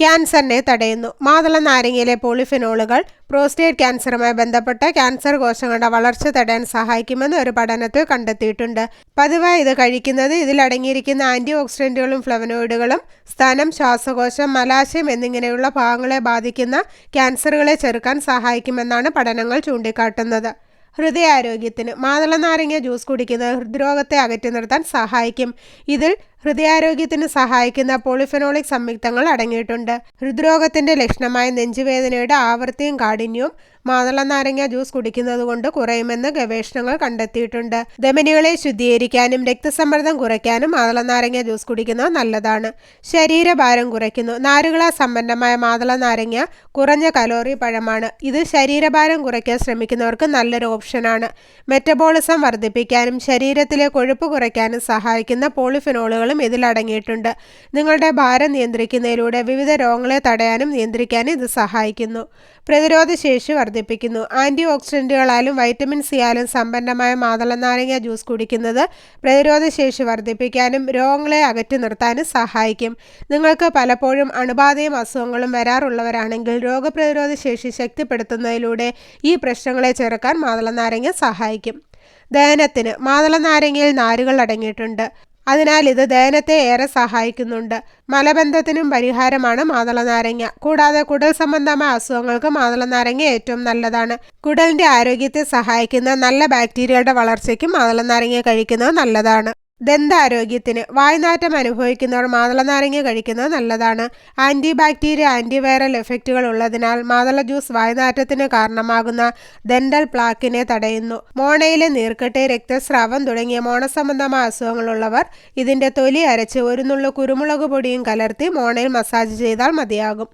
ക്യാൻസറിനെ തടയുന്നു. മാതള നാരങ്ങയിലെ പോളിഫിനോളുകൾ പ്രോസ്റ്റേറ്റ് ക്യാൻസറുമായി ബന്ധപ്പെട്ട ക്യാൻസർ കോശങ്ങളുടെ വളർച്ച തടയാൻ സഹായിക്കുമെന്ന് ഒരു പഠനത്തിൽ കണ്ടെത്തിയിട്ടുണ്ട്. പതിവായി ഇത് കഴിക്കുന്നത് ഇതിലടങ്ങിയിരിക്കുന്ന ആന്റി ഓക്സിഡന്റുകളും ഫ്ലവനോയിഡുകളും സ്ഥനം ശ്വാസകോശം മലാശയം എന്നിങ്ങനെയുള്ള ഭാഗങ്ങളെ ബാധിക്കുന്ന ക്യാൻസറുകളെ ചെറുക്കാൻ സഹായിക്കുമെന്നാണ് പഠനങ്ങൾ ചൂണ്ടിക്കാട്ടുന്നത്. ഹൃദയാരോഗ്യത്തിന് മാതള നാരങ്ങ ജ്യൂസ് കുടിക്കുന്നത് ഹൃദ്രോഗത്തെ അകറ്റി നിർത്താൻ സഹായിക്കും. ഇതിൽ ഹൃദയാരോഗ്യത്തിന് സഹായിക്കുന്ന പോളിഫെനോളിക് സംയുക്തങ്ങൾ അടങ്ങിയിട്ടുണ്ട്. ഹൃദ്രോഗത്തിന്റെ ലക്ഷണമായ നെഞ്ചുവേദനയുടെ ആവൃത്തിയും കാഠിന്യവും മാതള നാരങ്ങ ജ്യൂസ് കുടിക്കുന്നത് കൊണ്ട് കുറയുമെന്ന് ഗവേഷണങ്ങൾ കണ്ടെത്തിയിട്ടുണ്ട്. ധമനികളെ ശുദ്ധീകരിക്കാനും രക്തസമ്മർദ്ദം കുറയ്ക്കാനും മാതള നാരങ്ങ ജ്യൂസ് കുടിക്കുന്നത് നല്ലതാണ്. ശരീരഭാരം കുറയ്ക്കുന്നു. നാരുകളാ സമ്പന്നമായ മാതള നാരങ്ങ കുറഞ്ഞ കലോറി പഴമാണ്. ഇത് ശരീരഭാരം കുറയ്ക്കാൻ ശ്രമിക്കുന്നവർക്ക് നല്ലൊരു ഓപ്ഷനാണ്. മെറ്റബോളിസം വർദ്ധിപ്പിക്കാനും ശരീരത്തിലെ കൊഴുപ്പ് കുറയ്ക്കാനും സഹായിക്കുന്ന പോളിഫിനോളുകളും ഇതിലടങ്ങിയിട്ടുണ്ട് നിങ്ങളുടെ ഭാരം നിയന്ത്രിക്കുന്നതിലൂടെ വിവിധ രോഗങ്ങളെ തടയാനും നിയന്ത്രിക്കാനും ഇത് സഹായിക്കുന്നു. പ്രതിരോധ ശേഷി വർദ്ധിപ്പിക്കുന്നു. ആന്റി ഓക്സിഡന്റുകളാലും വൈറ്റമിൻ സിയാലും സമ്പന്നമായ മാതള നാരങ്ങ ജ്യൂസ് കുടിക്കുന്നത് പ്രതിരോധ ശേഷി വർദ്ധിപ്പിക്കാനും രോഗങ്ങളെ അകറ്റി നിർത്താനും സഹായിക്കും. നിങ്ങൾക്ക് പലപ്പോഴും അണുബാധയും അസുഖങ്ങളും വരാറുള്ളവരാണെങ്കിൽ രോഗപ്രതിരോധ ശേഷി ശക്തിപ്പെടുത്തുന്നതിലൂടെ ഈ പ്രശ്നങ്ങളെ ചെറുക്കാൻ മാതള നാരങ്ങ സഹായിക്കും. ദഹനത്തിന് മാതള നാരങ്ങയിൽ നാരുകൾ അടങ്ങിയിട്ടുണ്ട്. അതിനാൽ ഇത് ദഹനത്തെ ഏറെ സഹായിക്കുന്നുണ്ട്. മലബന്ധത്തിനും പരിഹാരമാണ് മാതള നാരങ്ങ കൂടാതെ കുടൽ സംബന്ധമായ അസുഖങ്ങൾക്ക് മാതള നാരങ്ങ ഏറ്റവും നല്ലതാണ്. കുടലിന്റെ ആരോഗ്യത്തെ സഹായിക്കുന്ന നല്ല ബാക്ടീരിയയുടെ വളർച്ചയ്ക്കും മാതള നാരങ്ങ കഴിക്കുന്നത് നല്ലതാണ്. ദന്താരോഗ്യത്തിന് വായ്നാറ്റം അനുഭവിക്കുന്നവർ മാതള നാരങ്ങ കഴിക്കുന്നത് നല്ലതാണ്. ആന്റി ബാക്ടീരിയ ആന്റിവൈറൽ എഫക്റ്റുകൾ ഉള്ളതിനാൽ മാതള ജ്യൂസ് വായ്നാറ്റത്തിന് കാരണമാകുന്ന ദന്തൽ പ്ലാക്കിനെ തടയുന്നു. മോണയിലെ നീർക്കെട്ട് രക്തസ്രാവം തുടങ്ങിയ മോണസംബന്ധമായ അസുഖങ്ങളുള്ളവർ ഇതിന്റെ തൊലി അരച്ച് ഒരു നുള്ളു കുരുമുളക് പൊടിയും കലർത്തി മോണയിൽ മസാജ് ചെയ്താൽ മതിയാകും.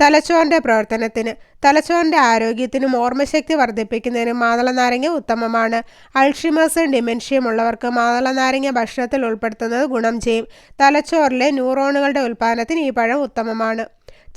തലച്ചോറിന്റെ പ്രവർത്തനത്തിന് തലച്ചോറിന്റെ ആരോഗ്യത്തിനും ഓർമ്മശക്തി വർദ്ധിപ്പിക്കുന്നതിനും മാതള നാരങ്ങ ഉത്തമമാണ്. അൾഷിമേഴ്സും ഡിമെൻഷ്യയും ഉള്ളവർക്ക് മാതള നാരങ്ങ ഭക്ഷണത്തിൽ ഉൾപ്പെടുത്തുന്നത് ഗുണം ചെയ്യും. തലച്ചോറിലെ ന്യൂറോണുകളുടെ ഉൽപ്പാദനത്തിന് ഈ പഴം ഉത്തമമാണ്.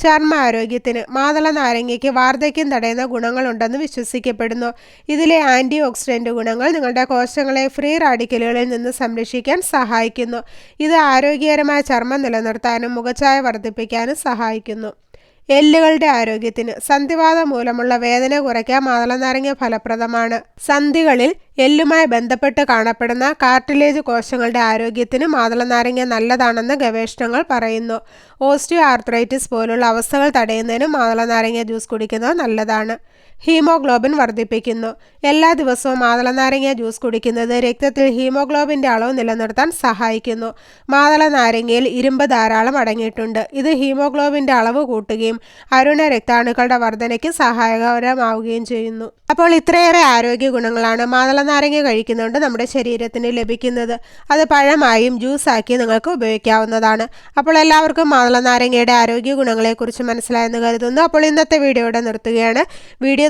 ചർമ്മ ആരോഗ്യത്തിന് മാതള നാരങ്ങയ്ക്ക് വാർദ്ധക്യം തടയുന്ന ഗുണങ്ങളുണ്ടെന്ന് വിശ്വസിക്കപ്പെടുന്നു. ഇതിലെ ആന്റി ഓക്സിഡന്റ് ഗുണങ്ങൾ നിങ്ങളുടെ കോശങ്ങളെ ഫ്രീ റാഡിക്കലുകളിൽ നിന്ന് സംരക്ഷിക്കാൻ സഹായിക്കുന്നു. ഇത് ആരോഗ്യകരമായ ചർമ്മം നിലനിർത്താനും മുഖച്ഛായ വർദ്ധിപ്പിക്കാനും സഹായിക്കുന്നു. എല്ലുകളുടെ ആരോഗ്യത്തിന് സന്ധിവാത മൂലമുള്ള വേദന കുറയ്ക്കാൻ മാതളനാരങ്ങ ഫലപ്രദമാണ്. സന്ധികളിൽ എല്ലുമായി ബന്ധപ്പെട്ട് കാണപ്പെടുന്ന കാർട്ടിലേജ് കോശങ്ങളുടെ ആരോഗ്യത്തിന് മാതളനാരങ്ങ നല്ലതാണെന്ന് ഗവേഷണങ്ങൾ പറയുന്നു. ഓസ്റ്റിയോ ആർത്രൈറ്റിസ് പോലുള്ള അവസ്ഥകൾ തടയുന്നതിനും മാതളനാരങ്ങ ജ്യൂസ് കുടിക്കുന്നത് നല്ലതാണ്. ഹീമോഗ്ലോബിൻ വർദ്ധിപ്പിക്കുന്നു. എല്ലാ ദിവസവും മാതളനാരങ്ങ ജ്യൂസ് കുടിക്കുന്നത് രക്തത്തിൽ ഹീമോഗ്ലോബിന്റെ അളവ് നിലനിർത്താൻ സഹായിക്കുന്നു. മാതളനാരങ്ങയിൽ ഇരുമ്പ് ധാരാളം അടങ്ങിയിട്ടുണ്ട്. ഇത് ഹീമോഗ്ലോബിന്റെ അളവ് കൂട്ടുകയും അരുണ രക്താണുക്കളുടെ വർധനയ്ക്ക് സഹായകരമാവുകയും ചെയ്യുന്നു. അപ്പോൾ ഇത്രയേറെ ആരോഗ്യ ഗുണങ്ങളാണ് മാതളനാരങ്ങ കഴിക്കുന്നതുകൊണ്ട് നമ്മുടെ ശരീരത്തിന് ലഭിക്കുന്നത്. അത് പഴമായും ജ്യൂസാക്കി നിങ്ങൾക്ക് ഉപയോഗിക്കാവുന്നതാണ്. അപ്പോൾ എല്ലാവർക്കും മാതളനാരങ്ങയുടെ ആരോഗ്യ ഗുണങ്ങളെക്കുറിച്ച് മനസ്സിലായെന്ന് കരുതുന്നു. അപ്പോൾ ഇന്നത്തെ വീഡിയോയുടെ നിർത്തുകയാണ്. വീഡിയോ